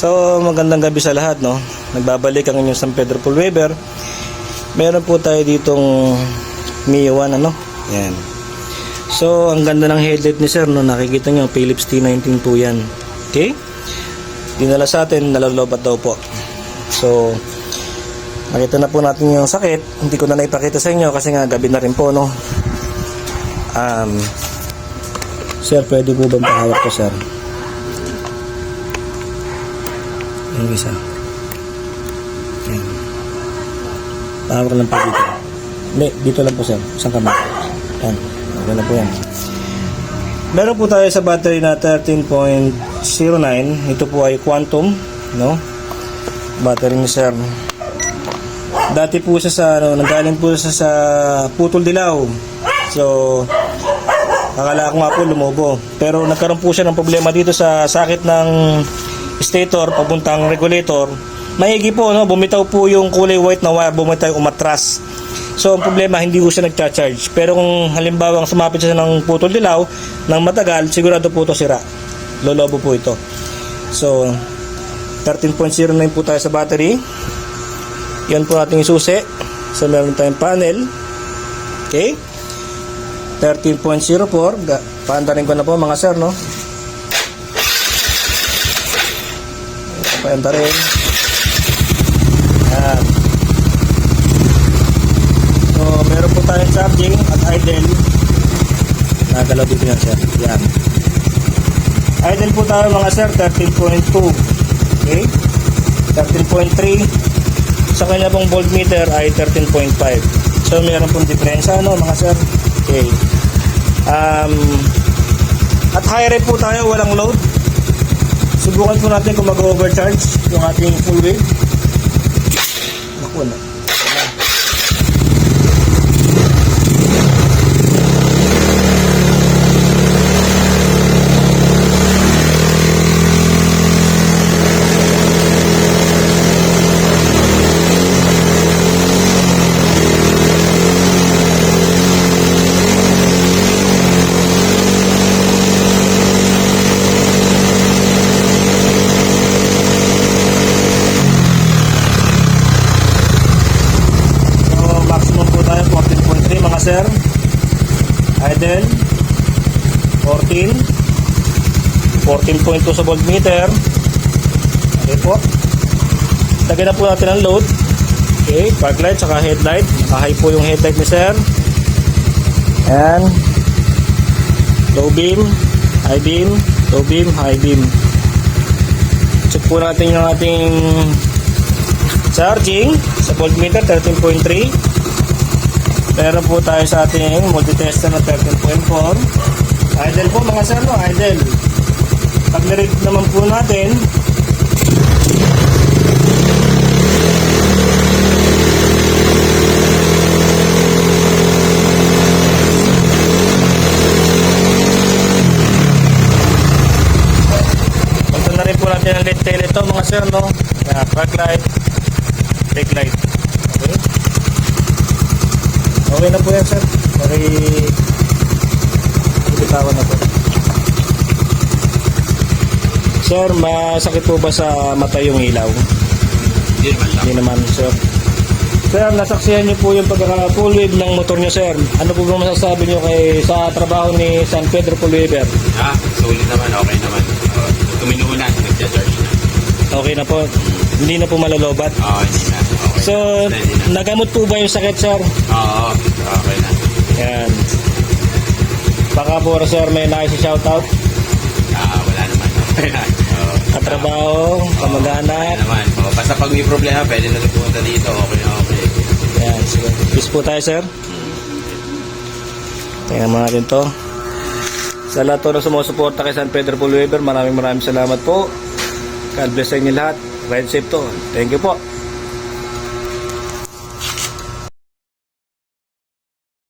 So, magandang gabi sa lahat, no? Nagbabalik ang inyong San Pedro Pulweber. Meron po tayo ditong Mio 1, ano? Yan. So, ang ganda ng headlight ni sir, no? Nakikita nyo, Philips T19 po yan. Okay? Dinala sa atin, nalalobat daw po. So, nakita na po natin yung sakit. Hindi ko na naipakita sa inyo kasi nga gabi na rin po, no? Um, sir, pwede po bang pahawak ko, sir? Yung isa. Yan. Pahawak lang po dito. Hindi, dito lang po, sir. Isang kamay. Yan. Okay na po yan. Meron po tayo sa battery na 13.09. Ito po ay quantum, no? Battery ni sir. Dati po siya sa, ano, nanggaling po siya sa putol dilaw. So, akala ko nga po lumobo. Pero nagkaroon po siya ng problema dito sa sakit ng stator papuntang regulator. Maigi po, no? Bumitaw po yung kulay white na wire, bumitaw umatras. So, ang problema, hindi ko siya nag-charge. Pero kung halimbawa sumapit siya ng putol dilaw ng matagal, sigurado po ito sira. Lolobo po ito. So, 13.09 po tayo sa battery. Yan po ating susi. So, meron tayong panel. Okay. 13.04. Ga- Paandarin ko na po mga sir, no? Paandarin. Yan. So, meron po tayong charging at idle. Nagalaw dito yan, sir. Yan. Idle po tayo mga sir, 13.2. Okay? 13.3. Sa kanya pong voltmeter ay 13.5. So, meron pong diferensya, no, mga sir? Okay. Um, at high rate po tayo, walang load. Subukan po natin kung mag-overcharge yung ating full wave. Naku, na. So, maximum po tayo, 14.3 mga sir. Idle, 14. 14.2 sa voltmeter. Okay po. Lagyan na po natin ang load. Okay, park light, saka headlight. Naka-high po yung headlight ni sir. Ayan. Low beam, high beam, low beam, high beam. Check po natin yung ating charging sa voltmeter 13.3 meron po tayo sa ating multitester na 13.4 idle po mga sir no? Idle pag nirate naman po natin. Punta na rin po natin ang LED tail ito mga sir no? Yeah, park light brake light. Okay? Na po yan, sir. Pari bitawan na po. Sir, masakit po ba sa mata yung ilaw? Hindi naman lang. Hindi naman, sir. Sir, nasaksihan niyo po yung pagkaka-full wave ng motor niyo, sir. Ano po ba masasabi niyo kay sa trabaho ni San Pedro Pulweber? Ah, sulit naman, okay naman. Uh, tuminuna, nagja-charge na. Okay na po. Hindi na po malalobat. Oo, hindi na. Okay So, na. Steady na. nagamot po ba yung sakit, sir? Oo, okay na. Yan. Baka po, sir, may nais shoutout. Ah, wala naman. Na. Oo. Katrabaho, Okay kamag-anak. naman. Oo, basta pag may problema, pwede na pumunta dito. Okay na, okay. Yan, sige. Peace po tayo, sir. Tingnan mo natin to. Sa lahat po na sumusuporta kay San Pedro Pulweber, maraming maraming salamat po. God bless sa inyo lahat. Ride safe to. Thank you po.